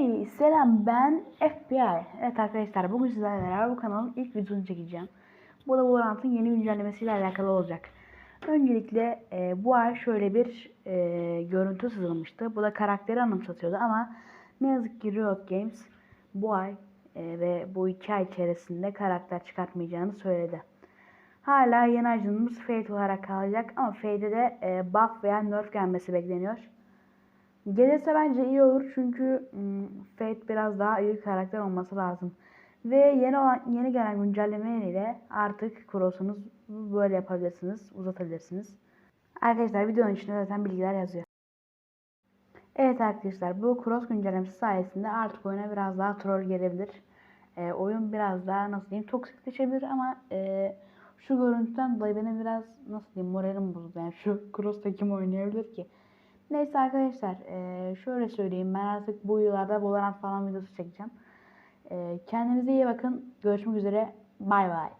Hey selam ben FBI. Evet arkadaşlar bugün sizlerle beraber bu kanalın ilk videosunu çekeceğim. Bu da Valorant'ın yeni güncellemesiyle alakalı olacak. Öncelikle e, bu ay şöyle bir e, görüntü sızılmıştı. Bu da karakteri anımsatıyordu ama ne yazık ki Riot Games bu ay e, ve bu iki ay içerisinde karakter çıkartmayacağını söyledi. Hala yeni ajanımız Fate olarak kalacak ama Fate'e de e, buff veya nerf gelmesi bekleniyor. Gelirse bence iyi olur çünkü Fate biraz daha iyi karakter olması lazım. Ve yeni olan yeni gelen güncelleme ile artık cross'unuz böyle yapabilirsiniz, uzatabilirsiniz. Arkadaşlar videonun içinde zaten bilgiler yazıyor. Evet arkadaşlar bu cross güncellemesi sayesinde artık oyuna biraz daha troll gelebilir. Ee, oyun biraz daha nasıl diyeyim toksikleşebilir ama e, şu görüntüden dolayı benim biraz nasıl diyeyim moralim bozuldu. Yani şu cross'ta kim oynayabilir ki? Neyse arkadaşlar eee, şöyle söyleyeyim ben artık bu yıllarda Valorant falan videosu çekeceğim. Eee, kendinize iyi bakın. Görüşmek üzere. Bay bay.